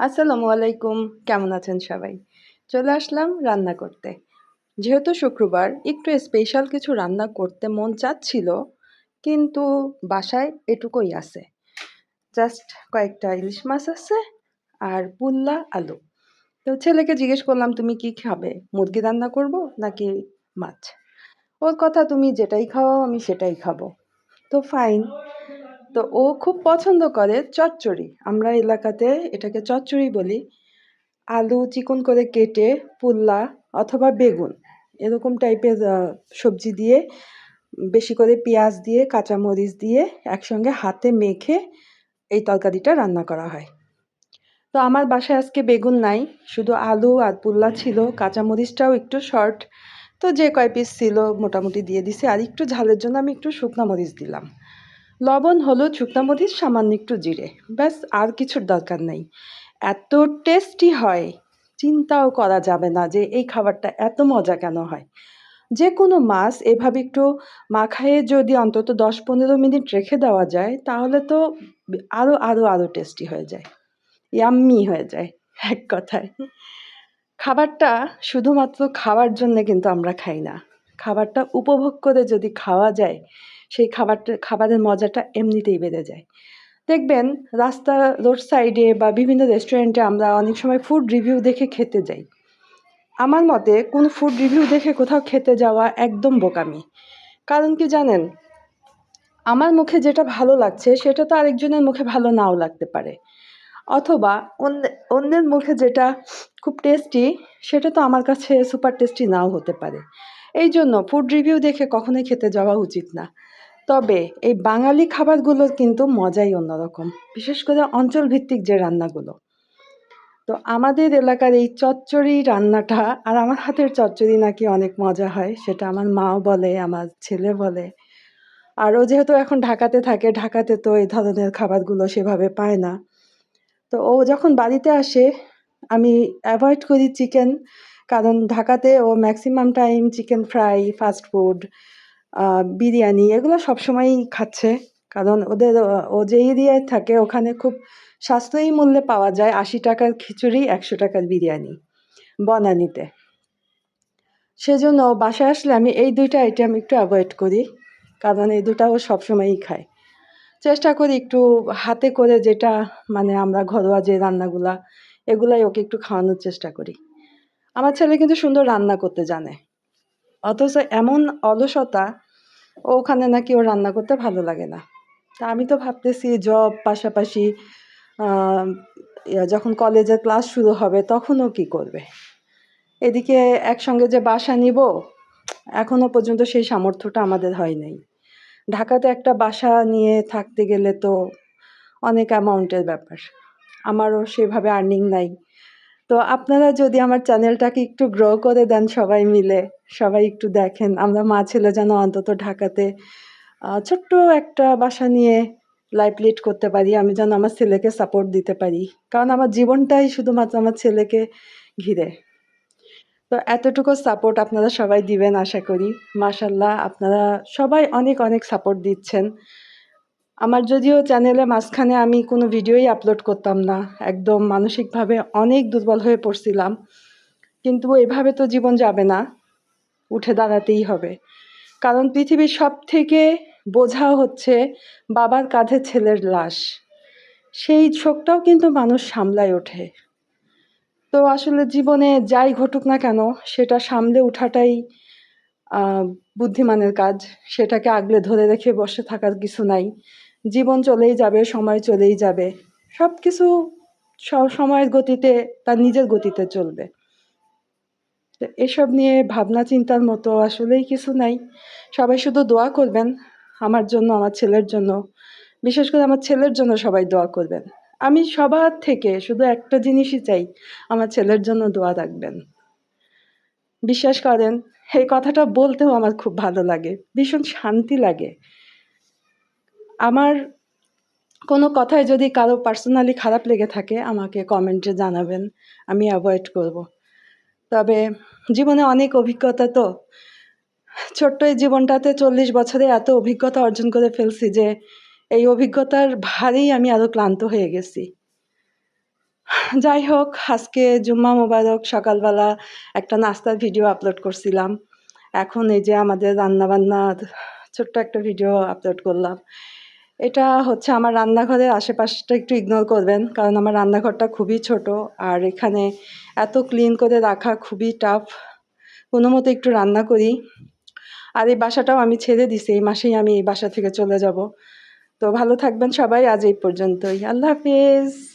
আসসালামু আলাইকুম, কেমন আছেন সবাই? চলে আসলাম রান্না করতে। যেহেতু শুক্রবার, একটু স্পেশাল কিছু রান্না করতে মন চাচ্ছিল, কিন্তু বাসায় এটুকুই আছে। জাস্ট কয়েকটা ইলিশ মাছ আছে আর পুল্লা আলু। তো ছেলেকে জিজ্ঞেস করলাম, তুমি কি খাবে? মুরগি রান্না করব নাকি মাছ? ওর কথা, তুমি যেটাই খাওয়াও, আমি সেটাই খাব। তো ফাইন তো ও খুব পছন্দ করে চচ্চড়ি। আমরা এলাকাতে এটাকে চচ্চড়ি বলি। আলু চিকন করে কেটে পুল্লা অথবা বেগুন এরকম টাইপের সবজি দিয়ে, বেশি করে পেঁয়াজ দিয়ে, কাঁচামরিচ দিয়ে একসঙ্গে হাতে মেখে এই তরকারিটা রান্না করা হয়। তো আমার বাসায় আজকে বেগুন নাই, শুধু আলু আর পুল্লা ছিল, কাঁচামরিচটাও একটু শর্ট তো যে কয় পিস ছিল মোটামুটি দিয়ে দিছে। আর একটু ঝালের জন্য আমি একটু শুকনা মরিচ দিলাম। লবণ, হলুদ, শুকনা সামান্য একটু জিরে। ব্যাস, আর কিছুর দরকার নেই। এত টেস্টি হয়, চিন্তাও করা যাবে না যে এই খাবারটা এত মজা কেন হয়। যে কোনো মাছ এভাবে একটু মাখায়ে যদি অন্তত দশ পনেরো মিনিট রেখে দেওয়া যায়, তাহলে তো আরও আরও আরও টেস্টি হয়ে যায়। ইয়াম্মি হয়ে যায়, এক কথায়। খাবারটা শুধুমাত্র খাওয়ার জন্য কিন্তু আমরা খাই না। খাবারটা উপভোগ করে যদি খাওয়া যায় সেই খাবারটা, খাবারের মজাটা এমনিতেই বেড়ে যায়। দেখবেন রাস্তা রোড সাইডে বা বিভিন্ন রেস্টুরেন্টে আমরা অনেক সময় ফুড রিভিউ দেখে খেতে যাই। আমার মতে কোনো ফুড রিভিউ দেখে কোথাও খেতে যাওয়া একদম বোকামি। কারণ কি জানেন? আমার মুখে যেটা ভালো লাগছে সেটা তো আরেকজনের মুখে ভালো নাও লাগতে পারে। অথবা অন্য, অন্যের মুখে যেটা খুব টেস্টি সেটা তো আমার কাছে সুপার টেস্টি নাও হতে পারে। এই জন্য ফুড রিভিউ দেখে কখনোই খেতে যাওয়া উচিত না। তবে এই বাঙালি খাবারগুলোর কিন্তু মজাই অন্যরকম, বিশেষ করে অঞ্চলভিত্তিক যে রান্নাগুলো। তো আমাদের এলাকার এই চচ্চড়ি রান্নাটা, আর আমার হাতের চচ্চড়ি নাকি অনেক মজা হয়, সেটা আমার মাও বলে, আমার ছেলে বলে। আর ও যেহেতু এখন ঢাকাতে থাকে, ঢাকাতে তো এই ধরনের খাবারগুলো সেভাবে পায় না। তো ও যখন বাড়িতে আসে, আমি অ্যাভয়েড করি চিকেন কারণ ঢাকাতে ও maximum time chicken fry fast food biryani এগুলো সবসময়ই খাচ্ছে। কারণ ওদের ও যে এরিয়ায় থাকে ওখানে খুব সাশ্রয়ী মূল্যে পাওয়া যায় আশি টাকার খিচুড়ি, একশো টাকার বিরিয়ানি বনানিতে। সেজন্য বাসায় আসলে আমি এই দুইটা আইটেম একটু অ্যাভয়েড করি। কারণ এই দুটা ও সবসময়ই খায়। চেষ্টা করি একটু হাতে করে যেটা মানে আমরা ঘরোয়া যে রান্নাগুলা, এগুলাই ওকে একটু খাওয়ানোর চেষ্টা করি। আমার ছেলে কিন্তু সুন্দর রান্না করতে জানে। অথচ এমন অলসতা ওখানে নাকি ওর রান্না করতে ভালো লাগে না। তা আমি তো ভাবতেছি জব পাশাপাশি যখন কলেজের ক্লাস শুরু হবে তখনও কি করবে? এদিকে একসঙ্গে যে বাসা নিব এখনও পর্যন্ত সেই সামর্থ্যটা আমাদের হয় নাই। ঢাকাতে একটা বাসা নিয়ে থাকতে গেলে তো অনেক অ্যামাউন্টের ব্যাপার। আমারও সেভাবে আর্নিং নাই। তো আপনারা যদি আমার চ্যানেলটাকে একটু গ্রো করে দেন সবাই মিলে, সবাই একটু দেখেন। আমরা মা ছেলে যেন অন্তত ঢাকাতে ছোট্ট একটা বাসা নিয়ে লাইফ লিড করতে পারি, আমি যেন আমার ছেলেকে সাপোর্ট দিতে পারি। কারণ আমার জীবনটাই শুধুমাত্র আমার ছেলেকে ঘিরে। তো এতটুকু সাপোর্ট আপনারা সবাই দিবেন, আশা করি। মাশাল্লাহ আপনারা সবাই অনেক অনেক সাপোর্ট দিচ্ছেন। আমার যদিও চ্যানেলে মাঝখানে আমি কোনো ভিডিওই আপলোড করতাম না, একদম মানসিকভাবে অনেক দুর্বল হয়ে পড়ছিলাম। কিন্তু এভাবে তো জীবন যাবে না, উঠে দাঁড়াতেই হবে। কারণ পৃথিবীর সব থেকে বোঝা হচ্ছে বাবার কাঁধে ছেলের লাশ। সেই শোকটাও কিন্তু মানুষ সামলায় ওঠে। তো আসলে জীবনে যাই ঘটুক না কেন, সেটা সামলে ওঠাটাই বুদ্ধিমানের কাজ, সেটাকে আগলে ধরে রেখে বসে থাকার কিছু নাই। জীবন চলেই যাবে, সময় চলেই যাবে। সব কিছু সব সময়ের গতিতে তার নিজের গতিতে চলবে। এসব নিয়ে ভাবনা চিন্তার মতো আসলেই কিছু নাই। সবাই শুধু দোয়া করবেন আমার জন্য, আমার ছেলের জন্য। বিশেষ করে আমার ছেলের জন্য সবাই দোয়া করবেন। আমি সবার থেকে শুধু একটা জিনিসই চাই, আমার ছেলের জন্য দোয়া রাখবেন। বিশ্বাস করেন এই কথাটা বলতেও আমার খুব ভালো লাগে, ভীষণ শান্তি লাগে আমার কোনো কথায় যদি কারও পার্সোনালি খারাপ লেগে থাকে, আমাকে কমেন্টে জানাবেন, আমি অ্যাভয়েড করব। তবে জীবনে অনেক অভিজ্ঞতা তো, ছোট্ট এই জীবনটাতে চল্লিশ বছরে এত অভিজ্ঞতা অর্জন করে ফেলছি যে, এই অভিজ্ঞতার ভারেই আমি আরও ক্লান্ত হয়ে গেছি যাই হোক আজকে জুম্মা মোবারক সকালবেলা একটা নাস্তার ভিডিও আপলোড করছিলাম। এখন এই যে আমাদের রান্নাবান্না ছোট্ট একটা ভিডিও আপলোড করলাম। এটা হচ্ছে আমার রান্নাঘরের আশেপাশটা একটু ইগনোর করবেন, কারণ আমার রান্নাঘরটা খুবই ছোট আর এখানে এত ক্লিন করে রাখা খুবই টাফ কোনো মতো একটু রান্না করি। আর এই বাসাটাও আমি ছেড়ে দিছি, এই মাসেই আমি এই বাসা থেকে চলে যাব। তো ভালো থাকবেন সবাই, আজ এই পর্যন্তই। আল্লাহ হাফিজ।